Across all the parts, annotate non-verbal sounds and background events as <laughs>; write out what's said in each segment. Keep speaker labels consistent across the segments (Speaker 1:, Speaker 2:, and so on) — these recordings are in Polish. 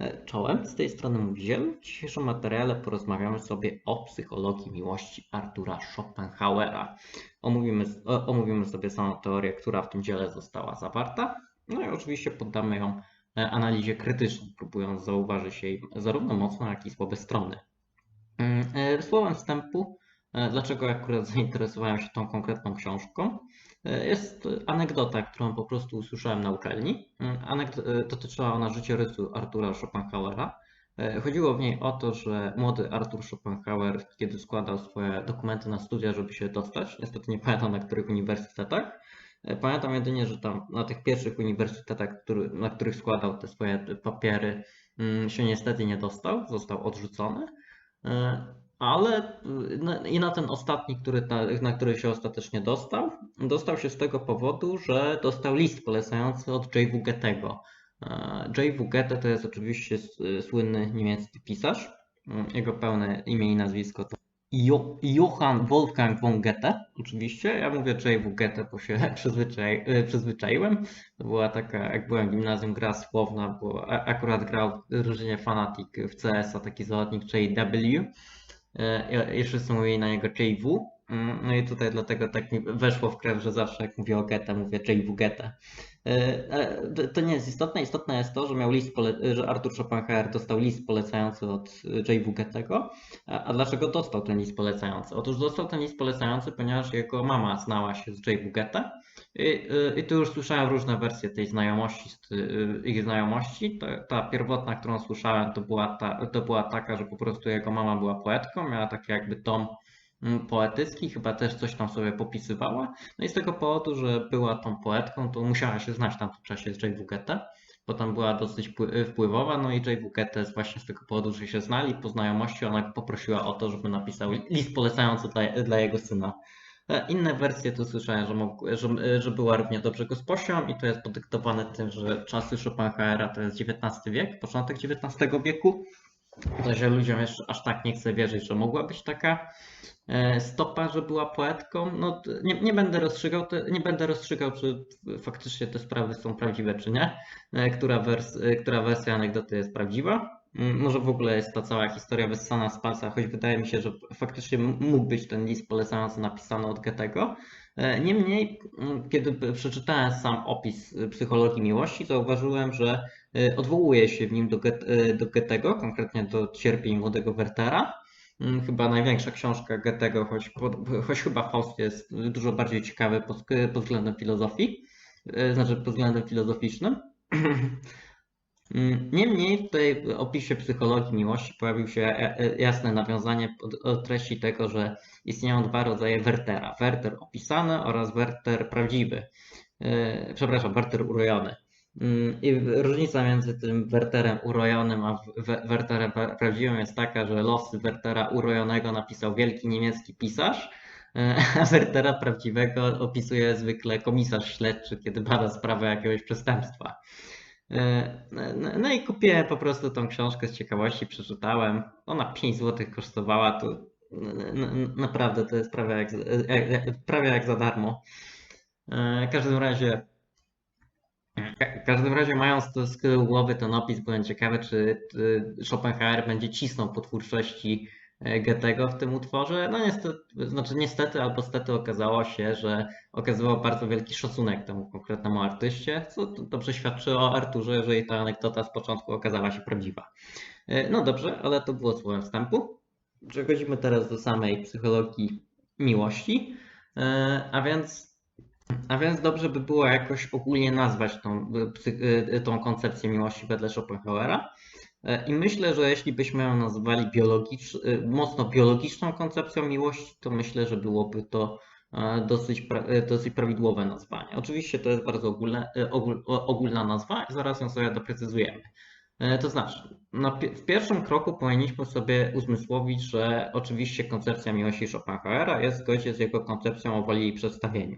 Speaker 1: E, Czołem, z tej strony Mówiłem. W dzisiejszym materiale porozmawiamy sobie o psychologii miłości Artura Schopenhauera. Omówimy, omówimy sobie samą teorię, która w tym dziele została zawarta. No i oczywiście poddamy ją e, analizie krytycznej, próbując zauważyć jej zarówno mocne, jak i słabe strony. Mm, e, Słowem wstępu, dlaczego akurat <laughs> zainteresowałem się tą konkretną książką, e, jest anegdota, którą po prostu usłyszałem na uczelni. E, dotyczyła ona życiorysu Artura Schopenhauera. E, Chodziło w niej o to, że młody Artur Schopenhauer, kiedy składał swoje dokumenty na studia, żeby się dostać, niestety nie pamiętam na których uniwersytetach, e, pamiętam jedynie, że tam na tych pierwszych uniwersytetach, który, na których składał te swoje papiery, mm, się niestety nie dostał, został odrzucony. Ale y, i na ten ostatni, który na który się ostatecznie dostał, dostał się z tego powodu, że dostał list polecający od J.W. Goethego. E, J.W. Goethe to jest oczywiście y, słynny niemiecki pisarz. Mm, Jego pełne imię i nazwisko to Jo- Johann Wolfgang von Goethe, oczywiście. Ja mówię J.W. Goethe, bo się <laughs> przyzwyczai, y, przyzwyczaiłem. To była taka, jak byłem w gimnazjum, gra słowna, bo akurat grał w drużynie Fanatic w CS-a taki zawodnik JW. E, I wszyscy mówili na niego JW. Mm, No i tutaj dlatego tak mi weszło w krew, że zawsze jak mówię o Goethe, mówię JW Goethe. E, ale to- nie jest istotne. Istotne jest to, że miał list, że Arthur Schopenhauer dostał list polecający od J.W. Goethego. A dlaczego dostał ten list polecający? Otóż dostał ten list polecający, ponieważ jego mama znała się z J.W. Goethe. I, y, I tu już słyszałem różne wersje tej znajomości, y, ich znajomości. Ta, ta pierwotna, którą słyszałem, to była, ta, to była taka, że po prostu jego mama była poetką, miała taki jakby tom mm, poetycki, chyba też coś tam sobie popisywała. No i z tego powodu, że była tą poetką, to musiała się znać w tamtym czasie z J.W. Goethe, bo tam była dosyć pły- wpływowa, no i J.W. Goethe właśnie z tego powodu, że się znali, po znajomości, ona poprosiła o to, żeby napisał list polecający dla, dla jego syna. E, Inne wersje to słyszałem, że, mógł, że, że była równie dobrze gosposią i to jest podyktowane tym, że czasy Schopenhauera to jest XIX wiek, początek XIX wieku. To się ludziom jeszcze aż tak nie chce wierzyć, że mogła być taka e, stopa, że była poetką. No, nie, nie będę rozstrzygał, nie będę rozstrzygał, czy faktycznie te sprawy są prawdziwe, czy nie. E, Która, wers, e, która wersja anegdoty jest prawdziwa. Mm, Może w ogóle jest ta cała historia wyssana z palca, choć wydaje mi się, że faktycznie mógł być ten list polecający napisany od Goethego. E, Niemniej, mm, kiedy przeczytałem sam opis y, psychologii miłości, zauważyłem, że y, odwołuje się w nim do, Goeth- do Goethego, konkretnie do cierpień młodego Wertera. Mm, Chyba największa książka Goethego, choć, choć chyba Faust jest dużo bardziej ciekawy pod, względem filozofii, znaczy pod względem filozoficznym. <clears throat> Mm, Niemniej w tej opisie psychologii miłości pojawił się e- e- jasne nawiązanie do treści tego, że istnieją dwa rodzaje Wertera. Werter opisany oraz Werter prawdziwy. E, Przepraszam, Werter urojony. Mm, I różnica między tym Werterem urojonym a We- Werterem pra- prawdziwym jest taka, że losy Wertera urojonego napisał wielki niemiecki pisarz, a Wertera prawdziwego opisuje zwykle komisarz śledczy, kiedy bada sprawę jakiegoś przestępstwa. E, No no i kupiłem po prostu tą książkę z ciekawości, przeczytałem. Ona 5 zł kosztowała, to naprawdę to jest prawie jak, jak, jak- prawie jak za darmo. E, W każdym razie, w każdym razie mając to z tyłu głowy ten opis, byłem ciekawy, czy Schopenhauer będzie cisnął po twórczości e, Goethego w tym utworze. No niestety, znaczy niestety albo stety okazało się, że okazywał bardzo wielki szacunek temu konkretnemu artyście, co dobrze świadczy o Arturze, jeżeli ta anegdota z początku okazała się prawdziwa. E, No dobrze, ale to było słowem wstępu. Przechodzimy teraz do samej psychologii miłości, E, a więc, a więc dobrze by było jakoś ogólnie nazwać tą, e, e, tą koncepcję miłości wedle Schopenhauera. E, I myślę, że jeśli byśmy ją nazwali biologicz, e, mocno biologiczną koncepcją miłości, to myślę, że byłoby to e, dosyć, pra- dosyć prawidłowe nazwanie. Oczywiście to jest bardzo ogólne, ogólna nazwa i zaraz ją sobie doprecyzujemy. To znaczy, na, w pierwszym kroku powinniśmy sobie uzmysłowić, że oczywiście koncepcja miłości Schopenhauera jest zgodzie z jego koncepcją o woli i przedstawieniu.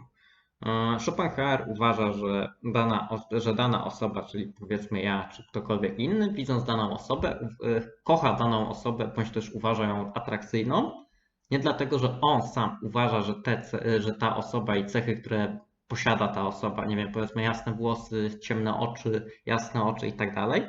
Speaker 1: E, Schopenhauer uważa, że dana, że dana osoba, czyli powiedzmy ja, czy ktokolwiek inny, widząc daną osobę, e, kocha daną osobę, bądź też uważa ją atrakcyjną, nie dlatego, że on sam uważa, że, te, ce- że ta osoba i cechy, które posiada ta osoba, nie wiem, powiedzmy jasne włosy, ciemne oczy, jasne oczy i tak dalej,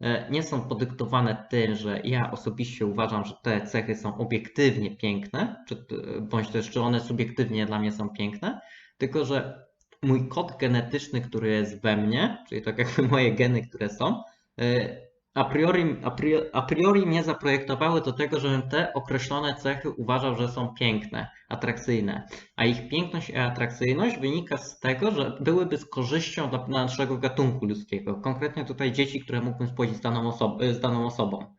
Speaker 1: e, nie są podyktowane tym, że ja osobiście uważam, że te cechy są obiektywnie piękne, czy, bądź też czy one subiektywnie dla mnie są piękne, tylko że mój kod genetyczny, który jest we mnie, czyli tak jakby moje geny, które są, e, a priori, a, priori, a priori mnie zaprojektowały do tego, żebym te określone cechy uważał, że są piękne, atrakcyjne. A ich piękność i atrakcyjność wynika z tego, że byłyby z korzyścią dla naszego gatunku ludzkiego. Konkretnie tutaj dzieci, które mógłbym spłodzić z daną, z daną osobą.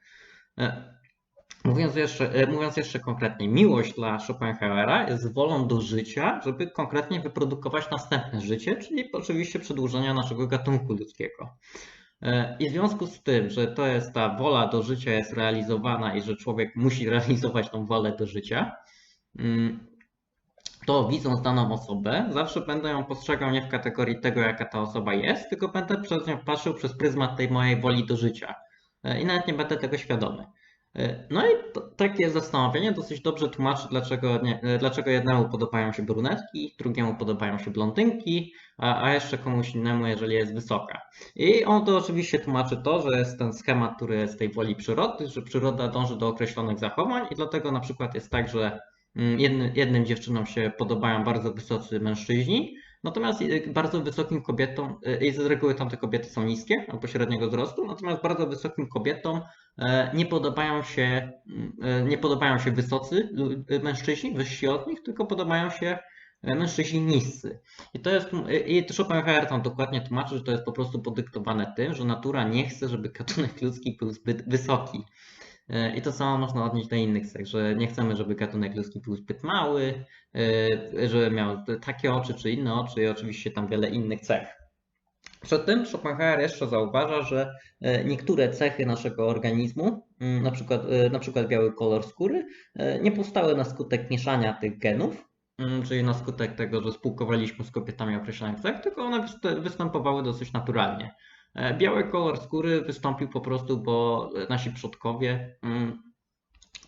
Speaker 1: Mówiąc jeszcze, e, mówiąc jeszcze konkretniej, miłość dla Schopenhauera jest wolą do życia, żeby konkretnie wyprodukować następne życie, czyli oczywiście przedłużenia naszego gatunku ludzkiego. E, I w związku z tym, że to jest ta wola do życia jest realizowana i że człowiek musi realizować tą wolę do życia, mm, to widząc daną osobę, zawsze będę ją postrzegał nie w kategorii tego, jaka ta osoba jest, tylko będę przez nią patrzył przez pryzmat tej mojej woli do życia. E, I nawet nie będę tego świadomy. E, No i to, takie zastanowienie dosyć dobrze tłumaczy, dlaczego, nie, e, dlaczego jednemu podobają się brunetki, drugiemu podobają się blondynki, a, a jeszcze komuś innemu, jeżeli jest wysoka. I on to oczywiście tłumaczy to, że jest ten schemat, który jest tej woli przyrody, że przyroda dąży do określonych zachowań i dlatego na przykład jest tak, że mm, jednym, jednym dziewczynom się podobają bardzo wysocy mężczyźni, Natomiast y, bardzo wysokim kobietom, y, i z reguły tamte kobiety są niskie albo średniego wzrostu, natomiast bardzo wysokim kobietom e, nie podobają się, e, nie podobają się wysocy y, mężczyźni, wyżsi od nich, tylko podobają się e, mężczyźni niscy. I to jest, i Schopenhauer tam dokładnie tłumaczy, że to jest po prostu podyktowane tym, że natura nie chce, żeby gatunek ludzki był zbyt wysoki. E, I to samo można odnieść do innych cech, że nie chcemy, żeby gatunek ludzki był zbyt mały, e, żeby miał takie oczy czy inne oczy i oczywiście tam wiele innych cech. Przed tym Schopenhauer jeszcze zauważa, że e, niektóre cechy naszego organizmu, mm, na przykład, na przykład biały kolor skóry, nie powstały na skutek mieszania tych genów, mm, czyli na skutek tego, że spółkowaliśmy z kobietami określonych cech, tylko one wyst- występowały dosyć naturalnie. E, Biały kolor skóry wystąpił po prostu, bo nasi przodkowie, mm,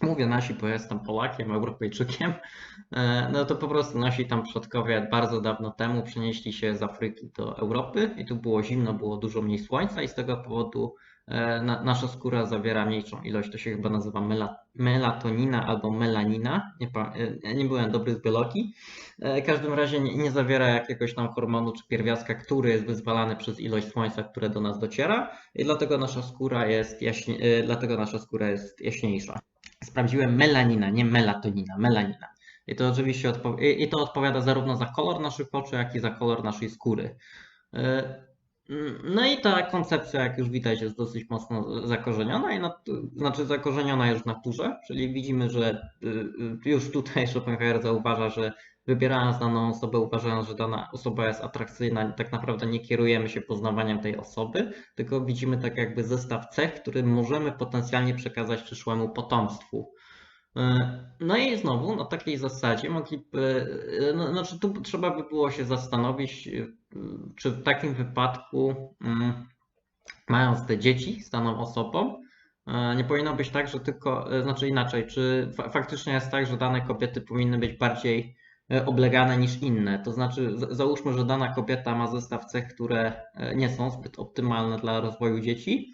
Speaker 1: mówię nasi, bo jestem Polakiem, Europejczykiem, e, no to po prostu nasi tam przodkowie bardzo dawno temu przenieśli się z Afryki do Europy i tu było zimno, było dużo mniej słońca i z tego powodu nasza skóra zawiera mniejszą ilość, to się chyba nazywa mela, melatonina albo melanina, nie, e, nie byłem dobry z biologii, E, W każdym razie nie, nie zawiera jakiegoś tam hormonu czy pierwiastka, który jest wyzwalany przez ilość słońca, które do nas dociera i dlatego nasza skóra jest, jaśnie, e, dlatego nasza skóra jest jaśniejsza. Sprawdziłem melanina, nie melatonina, melanina. I to oczywiście i to odpowiada zarówno za kolor naszych oczu, jak i za kolor naszej skóry. E, No i ta koncepcja, jak już widać, jest dosyć mocno zakorzeniona, i znaczy zakorzeniona już w naturze, czyli widzimy, że y, y, już tutaj Schopenhauer zauważa, że wybierając daną osobę, uważając, że dana osoba jest atrakcyjna, tak naprawdę nie kierujemy się poznawaniem tej osoby, tylko widzimy tak jakby zestaw cech, który możemy potencjalnie przekazać przyszłemu potomstwu. E, No i znowu na takiej zasadzie mogliby, no, znaczy tu trzeba by było się zastanowić, czy w takim wypadku, mm, mając te dzieci z daną osobą, e, nie powinno być tak, że tylko, e, znaczy inaczej, czy fa faktycznie jest tak, że dane kobiety powinny być bardziej e, oblegane niż inne. To znaczy, załóżmy, że dana kobieta ma zestaw cech, które nie są zbyt optymalne dla rozwoju dzieci.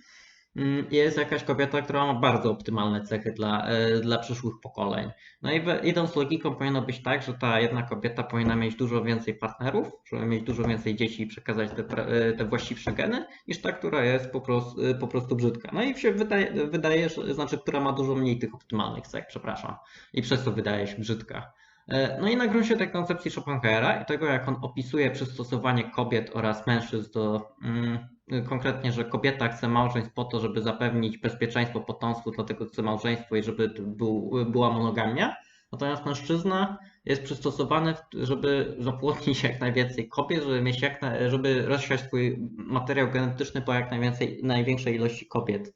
Speaker 1: Mm, Jest jakaś kobieta, która ma bardzo optymalne cechy dla, e, dla przyszłych pokoleń. No i idąc logiką, powinno być tak, że ta jedna kobieta powinna mieć dużo więcej partnerów, żeby mieć dużo więcej dzieci i przekazać te, e, te właściwsze geny, niż ta, która jest po prostu, po prostu brzydka. No i się wydaje, wydaje, że znaczy, która ma dużo mniej tych optymalnych cech, przepraszam, i przez to wydaje się brzydka. E, No i na gruncie tej koncepcji Schopenhauera i tego, jak on opisuje przystosowanie kobiet oraz mężczyzn do mm, konkretnie, że kobieta chce małżeństw po to, żeby zapewnić bezpieczeństwo potomstwu, dlatego chce małżeństwo i żeby był, była monogamia. Natomiast mężczyzna jest przystosowany, żeby zapłodnić jak najwięcej kobiet, żeby mieć jak na, żeby rozsiać swój materiał genetyczny po jak najwięcej, największej ilości kobiet.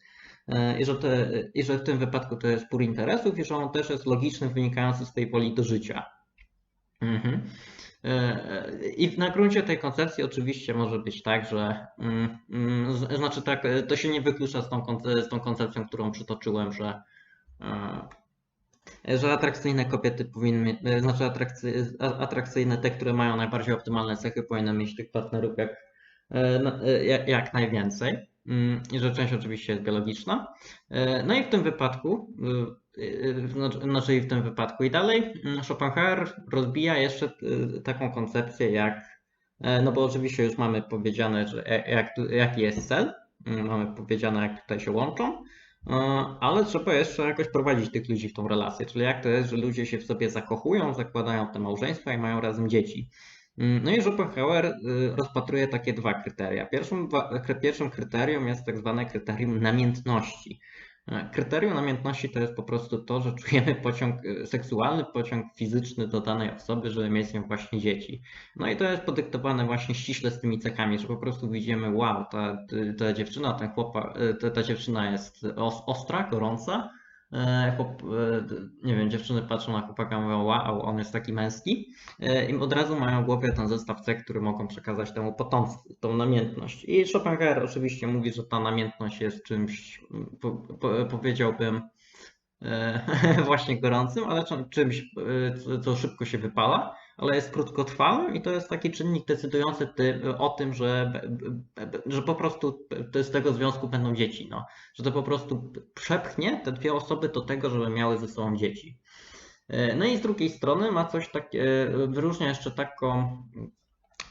Speaker 1: E, I że, te, I że w tym wypadku to jest spór interesów i że on też jest logiczny, wynikający z tej woli do życia. Mhm. E, I na gruncie tej koncepcji oczywiście może być tak, że mm, mm, znaczy tak, e, to się nie wyklucza z tą, z tą koncepcją, którą przytoczyłem, że, e, że atrakcyjne kobiety powinny, e, znaczy atrakcyjne te, które mają najbardziej optymalne cechy, powinny mieć tych partnerów jak, e, e, jak, jak najwięcej. mm, i że część oczywiście jest biologiczna. E, No i w tym wypadku, znaczy- w tym wypadku i dalej, mm, Schopenhauer rozbija jeszcze y, taką koncepcję jak, e, no bo oczywiście już mamy powiedziane, że e- jak, jaki jest cel, mm, mamy powiedziane jak tutaj się łączą, e, ale trzeba jeszcze jakoś prowadzić tych ludzi w tą relację, czyli jak to jest, że ludzie się w sobie zakochują, zakładają te małżeństwa i mają razem dzieci. Mm, No i Schopenhauer y, rozpatruje takie dwa kryteria. Pierwszym, pierwszym kryterium jest tak zwane kryterium namiętności. E, Kryterium namiętności to jest po prostu to, że czujemy <laughs> pociąg, y, seksualny pociąg fizyczny do danej osoby, żeby mieć nią właśnie dzieci. No i to jest podyktowane właśnie ściśle z tymi cechami, że po prostu widzimy, wow, ta, ta dziewczyna, ten chłopak, y, ta, ta dziewczyna jest os- ostra, gorąca, E, Chłop, e, nie wiem, dziewczyny patrzą na chłopaka, mówią, wow, on jest taki męski. E, I od razu mają w głowie ten zestaw cech, który mogą przekazać temu potomstwu, tą namiętność. I Schopenhauer oczywiście mówi, że ta namiętność jest czymś, po, po, powiedziałbym, e, <laughs> właśnie gorącym, ale czym- czymś, e, co szybko się wypala, ale jest krótkotrwałym i to jest taki czynnik decydujący ty, o tym, że, że po prostu z tego związku będą dzieci. No. Że to po prostu przepchnie te dwie osoby do tego, żeby miały ze sobą dzieci. E, No i z drugiej strony ma coś takie, wyróżnia jeszcze taką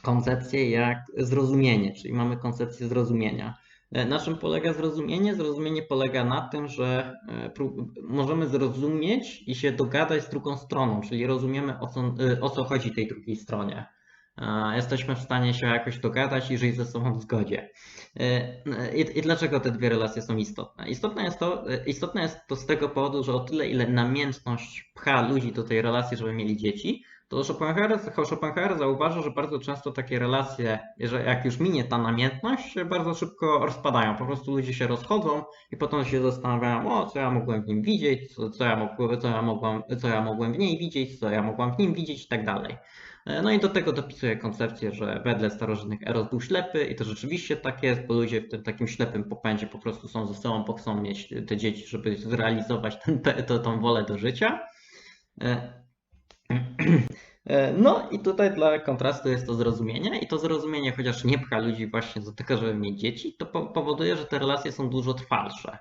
Speaker 1: koncepcję jak zrozumienie, czyli mamy koncepcję zrozumienia. E, Na czym polega zrozumienie? Zrozumienie polega na tym, że e, możemy zrozumieć i się dogadać z drugą stroną, czyli rozumiemy o co, e, o co chodzi tej drugiej stronie. Jesteśmy w stanie się jakoś dogadać i żyć ze sobą w zgodzie. I, I dlaczego te dwie relacje są istotne? Istotne jest, to, istotne jest to z tego powodu, że o tyle, ile namiętność pcha ludzi do tej relacji, żeby mieli dzieci, to Schopenhauer, Schopenhauer zauważa, że bardzo często takie relacje, że jak już minie ta namiętność, bardzo szybko rozpadają. Po prostu ludzie się rozchodzą i potem się zastanawiają, o co ja mogłem w nim widzieć, co, co, ja, mogłem, co, ja mogłem, co ja mogłem w niej widzieć, co ja mogłam w nim widzieć i tak dalej. No i do tego dopisuje koncepcję, że wedle starożytnych Eros był ślepy i to rzeczywiście tak jest, bo ludzie w tym takim ślepym popędzie po prostu są ze sobą, bo chcą mieć te dzieci, żeby zrealizować tą wolę do życia. E, No i tutaj dla kontrastu jest to zrozumienie i to zrozumienie, chociaż nie pcha ludzi właśnie do tego, żeby mieć dzieci, to po- powoduje, że te relacje są dużo trwalsze.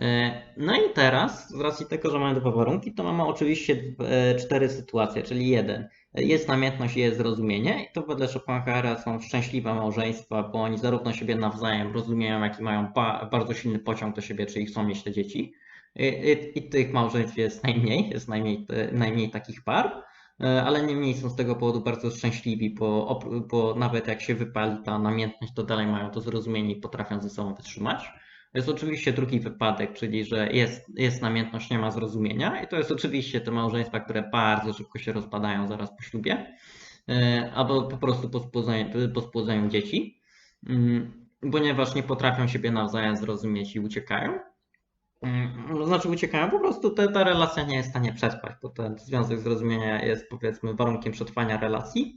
Speaker 1: E, No i teraz, z racji tego, że mamy dwa warunki, to mamy oczywiście e, cztery sytuacje, czyli jeden, jest namiętność i jest zrozumienie i to wedle Schopenhauera są szczęśliwe małżeństwa, bo oni zarówno siebie nawzajem rozumieją, jak i mają ba- bardzo silny pociąg do siebie, czyli chcą mieć te dzieci. I, i, tych małżeństw jest najmniej, jest najmniej, najmniej takich par. E, ale niemniej są z tego powodu bardzo szczęśliwi, bo, bo nawet jak się wypali ta namiętność, to dalej mają to zrozumienie i potrafią ze sobą wytrzymać. Jest oczywiście drugi wypadek, czyli że jest, jest namiętność, nie ma zrozumienia, i to jest oczywiście te małżeństwa, które bardzo szybko się rozpadają zaraz po ślubie, e, albo po prostu po po spłodzeniu dzieci, Mm, ponieważ nie potrafią siebie nawzajem zrozumieć i uciekają. Mm, to Znaczy uciekają, po prostu te, ta relacja nie jest w stanie przetrwać, bo ten związek zrozumienia jest powiedzmy warunkiem przetrwania relacji.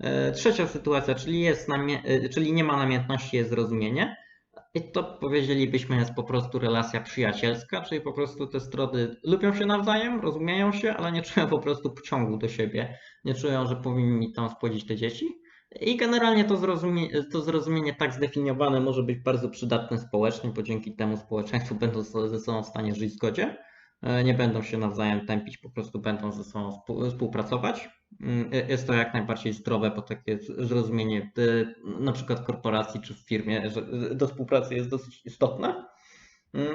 Speaker 1: E, Trzecia sytuacja, czyli, jest e, czyli nie ma namiętności, jest zrozumienie. I to powiedzielibyśmy jest po prostu relacja przyjacielska, czyli po prostu te strony lubią się nawzajem, rozumieją się, ale nie czują po prostu pociągu do siebie, nie czują, że powinni tam spłodzić te dzieci. I generalnie to, zrozumie, to zrozumienie tak zdefiniowane może być bardzo przydatne społecznie, bo dzięki temu społeczeństwo będą ze sobą w stanie żyć w zgodzie, e, nie będą się nawzajem tępić, po prostu będą ze sobą współ- współpracować. Mm, Jest to jak najbardziej zdrowe, bo takie zrozumienie e, na przykład korporacji czy w firmie do współpracy jest dosyć istotne.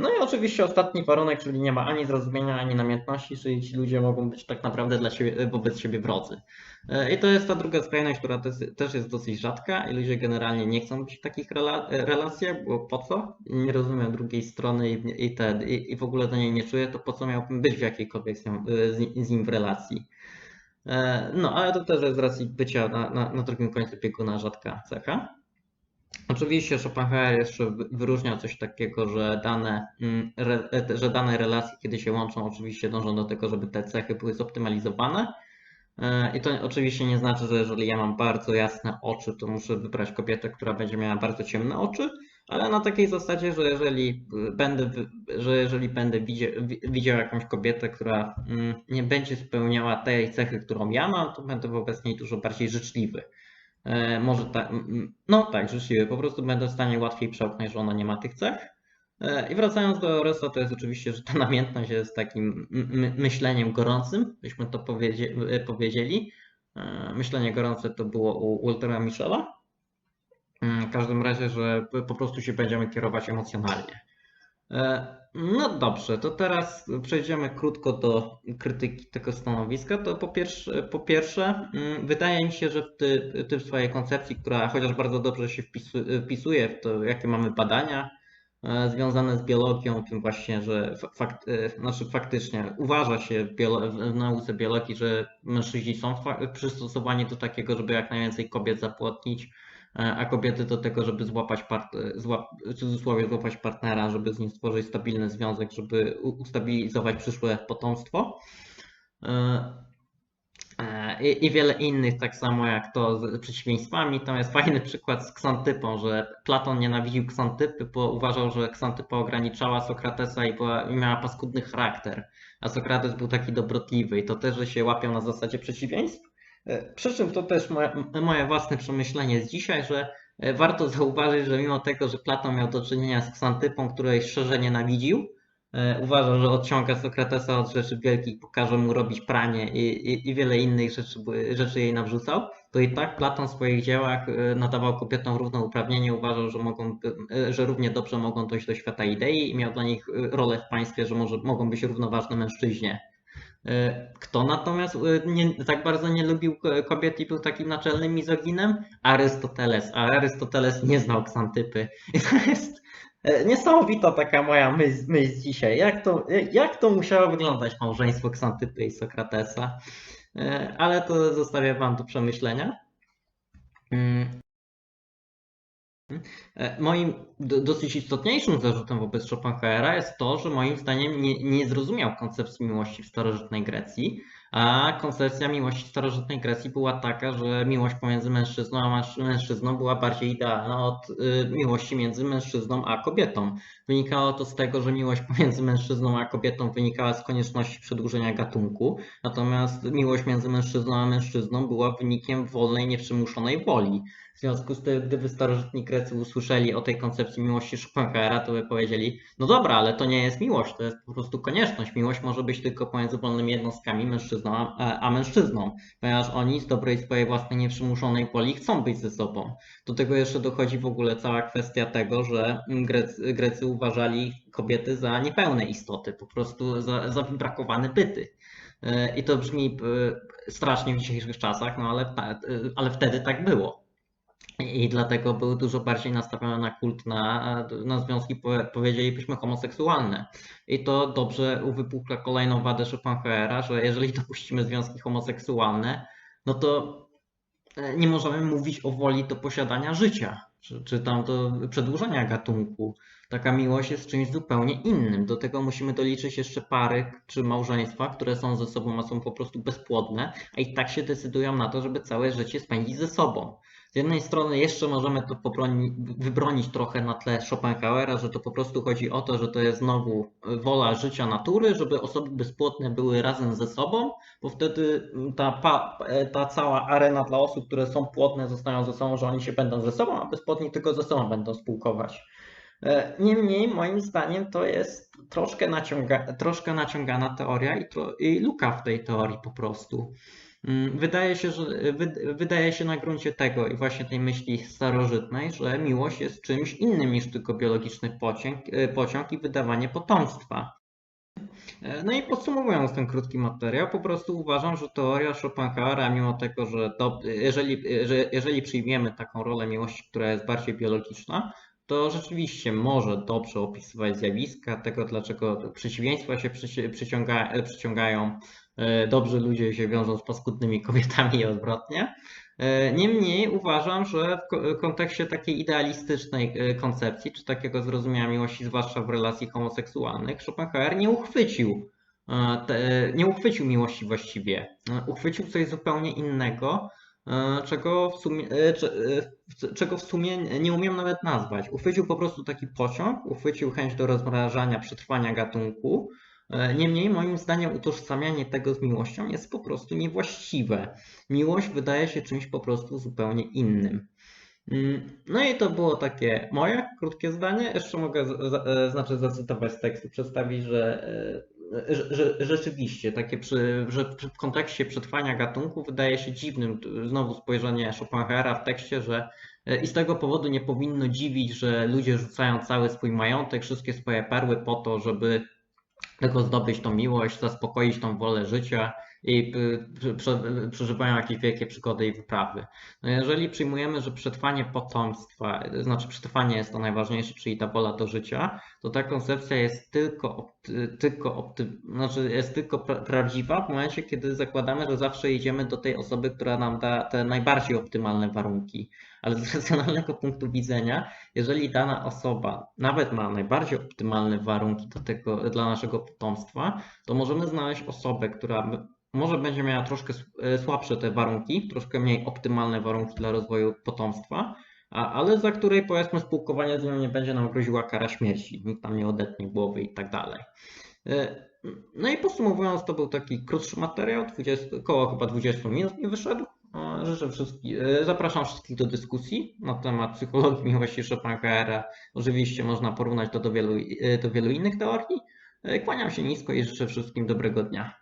Speaker 1: No i oczywiście ostatni warunek, czyli nie ma ani zrozumienia, ani namiętności, czyli ci ludzie mogą być tak naprawdę dla siebie, wobec siebie wrodzy. E, I to jest ta druga skrajność, która też- jest dosyć rzadka i ludzie generalnie nie chcą być w takich rela- relacjach, bo po co? Nie rozumiem drugiej strony i, te, i, w ogóle do niej nie czuję, to po co miałbym być w jakiejkolwiek z, z nim w relacji? E, No, ale to też jest z racji bycia na, na, na drugim końcu bieguna rzadka cecha. Oczywiście Schopenhauer jeszcze wy- wyróżniał coś takiego, że dane, mm, że dane relacje, kiedy się łączą, oczywiście dążą do tego, żeby te cechy były zoptymalizowane. E, I to oczywiście nie znaczy, że jeżeli ja mam bardzo jasne oczy, to muszę wybrać kobietę, która będzie miała bardzo ciemne oczy, ale na takiej zasadzie, że jeżeli będę, że jeżeli będę widział, widział jakąś kobietę, która mm, nie będzie spełniała tej cechy, którą ja mam, to będę wobec niej dużo bardziej życzliwy. E, może tak, no tak, życzliwy, po prostu będę w stanie łatwiej przełknąć, że ona nie ma tych cech. E, I wracając do Oresa, to jest oczywiście, że ta namiętność jest takim myśleniem gorącym, byśmy to e, powiedzieli. Myślenie gorące to było u Waltera Michela. W każdym razie, że po prostu się będziemy kierować emocjonalnie. E, No dobrze, to teraz przejdziemy krótko do krytyki tego stanowiska. To po pierwsze, po pierwsze mm, wydaje mi się, że w swojej koncepcji, która chociaż bardzo dobrze się wpisu- wpisuje w to, jakie mamy badania e, związane z biologią, tym właśnie, że fa- fakt, e, znaczy faktycznie uważa się w, biolo- w nauce biologii, że mężczyźni są przystosowani do takiego, żeby jak najwięcej kobiet zapłodnić a kobiety do tego, żeby złapać, part, złap, w cudzysłowie złapać partnera, żeby z nim stworzyć stabilny związek, żeby ustabilizować przyszłe potomstwo. E, e, I, I wiele innych, tak samo jak to z przeciwieństwami. Tam jest fajny przykład z ksantypą, że Platon nienawidził ksantypy, bo uważał, że ksantypa ograniczała Sokratesa i, była, i miała paskudny charakter, a Sokrates był taki dobrotliwy i to też, że się łapią na zasadzie przeciwieństw. E, Przy czym to też moje, moje własne przemyślenie z dzisiaj, że e, warto zauważyć, że mimo tego, że Platon miał do czynienia z ksantypą, której szczerze nienawidził, e, uważał, że odciąga Sokratesa od rzeczy wielkich, pokaże mu robić pranie i, i, i wiele innych rzeczy, rzeczy jej nawrzucał, to i tak Platon w swoich dziełach nadawał kobietom równouprawnienie, uważał, że, mogą, że równie dobrze mogą dojść do świata idei i miał dla nich rolę w państwie, że może, mogą być równoważne mężczyźnie. E, Kto natomiast e, nie, tak bardzo nie lubił ko- kobiet i był takim naczelnym mizoginem? Arystoteles. A Arystoteles nie znał ksantypy. I <laughs> to jest e, niesamowita taka moja myśl, myśl dzisiaj. Jak to, jak to musiało wyglądać małżeństwo ksantypy i Sokratesa? Ale to zostawię wam do przemyślenia. E, Moim do- dosyć istotniejszym zarzutem wobec Schopenhauera jest to, że moim zdaniem nie, nie zrozumiał koncepcji miłości w starożytnej Grecji, a koncepcja miłości w starożytnej Grecji była taka, że miłość pomiędzy mężczyzną a męż- mężczyzną była bardziej idealna od y, miłości między mężczyzną a kobietą. Wynikało to z tego, że miłość pomiędzy mężczyzną a kobietą wynikała z konieczności przedłużenia gatunku, natomiast miłość między mężczyzną a mężczyzną była wynikiem wolnej, nieprzymuszonej woli. W związku z tym, gdyby starożytni Grecy usłyszeli o tej koncepcji miłości Schopenhauera, to by powiedzieli, no dobra, ale to nie jest miłość, to jest po prostu konieczność. Miłość może być tylko pomiędzy wolnymi jednostkami, mężczyzną a, mężczyzną, ponieważ oni z dobrej swojej własnej nieprzymuszonej woli chcą być ze sobą. Do tego jeszcze dochodzi w ogóle cała kwestia tego, że Grecy, Grecy uważali kobiety za niepełne istoty, po prostu za, za wybrakowane byty. E, I to brzmi e, strasznie w dzisiejszych czasach, no ale, e, ale wtedy tak było. I dlatego był dużo bardziej nastawiony na kult, na, na związki, powie- powiedzielibyśmy, homoseksualne. I to dobrze uwypukla kolejną wadę Schopenhauera, że jeżeli dopuścimy związki homoseksualne, no to e, nie możemy mówić o woli do posiadania życia, czy, czy tam do przedłużenia gatunku. Taka miłość jest czymś zupełnie innym. Do tego musimy doliczyć jeszcze pary czy małżeństwa, które są ze sobą, a są po prostu bezpłodne, a i tak się decydują na to, żeby całe życie spędzić ze sobą. Z jednej strony jeszcze możemy to wybronić trochę na tle Schopenhauera, że to po prostu chodzi o to, że to jest znowu wola życia natury, żeby osoby bezpłodne były razem ze sobą, bo wtedy ta, pa, ta cała arena dla osób, które są płodne, zostają ze sobą, że oni się będą ze sobą, a bezpłodni tylko ze sobą będą spółkować. E, Niemniej, moim zdaniem, to jest troszkę, naciąga, troszkę naciągana teoria i, tro, i luka w tej teorii po prostu. Mm, Wydaje się, że wy- wydaje się na gruncie tego i właśnie tej myśli starożytnej, że miłość jest czymś innym niż tylko biologiczny pociąg, e, pociąg i wydawanie potomstwa. E, No i podsumowując ten krótki materiał, po prostu uważam, że teoria Schopenhauera, mimo tego, że jeżeli, że jeżeli przyjmiemy taką rolę miłości, która jest bardziej biologiczna, to rzeczywiście może dobrze opisywać zjawiska tego, dlaczego przeciwieństwa się przyci- przyciąga, przyciągają, dobrzy ludzie się wiążą z paskudnymi <laughs> kobietami i odwrotnie. E, Niemniej uważam, że w ko- kontekście takiej idealistycznej e, koncepcji, czy takiego zrozumienia miłości, zwłaszcza w relacji homoseksualnych, Schopenhauer nie uchwycił, e, nie uchwycił miłości właściwie. E, Uchwycił coś zupełnie innego, e, czego w sumie, e, e, czego w sumie nie umiem nawet nazwać. Uchwycił po prostu taki pociąg, uchwycił chęć do rozmrażania, przetrwania gatunku, E, Niemniej, moim zdaniem, utożsamianie tego z miłością jest po prostu niewłaściwe. Miłość wydaje się czymś po prostu zupełnie innym. Mm, No i to było takie moje krótkie zdanie. Jeszcze mogę e, znaczy zacytować z tekstu, przedstawić, że, e, rzeczywiście takie przy, że w kontekście przetrwania gatunku wydaje się dziwnym znowu spojrzenie Schopenhauera w tekście, że e, i z tego powodu nie powinno dziwić, że ludzie rzucają cały swój majątek, wszystkie swoje perły po to, żeby tylko zdobyć tą miłość, zaspokoić tą wolę życia i y, prze- prze- przeżywają jakieś wielkie przygody i wyprawy. No jeżeli przyjmujemy, że przetrwanie potomstwa, to znaczy przetrwanie jest to najważniejsze, czyli ta wola do życia, to ta koncepcja jest tylko, tylko, znaczy jest tylko pra- prawdziwa w momencie, kiedy zakładamy, że zawsze idziemy do tej osoby, która nam da te najbardziej optymalne warunki. Ale z racjonalnego punktu widzenia, jeżeli dana osoba nawet ma najbardziej optymalne warunki do tego, dla naszego potomstwa, to możemy znaleźć osobę, która może będzie miała troszkę e, słabsze te warunki, troszkę mniej optymalne warunki dla rozwoju potomstwa, a, ale za której powiedzmy spółkowanie z nią nie będzie nam groziła kara śmierci, nikt tam nie odetnie głowy i tak dalej. E, No i podsumowując, to był taki krótszy materiał, 20, około chyba 20 minut mi wyszedł. E, Życzę wszystkich, e, zapraszam wszystkich do dyskusji na temat psychologii miłości Schopenhauera. Oczywiście można porównać to do wielu, do wielu innych teorii. Kłaniam się nisko i życzę wszystkim dobrego dnia.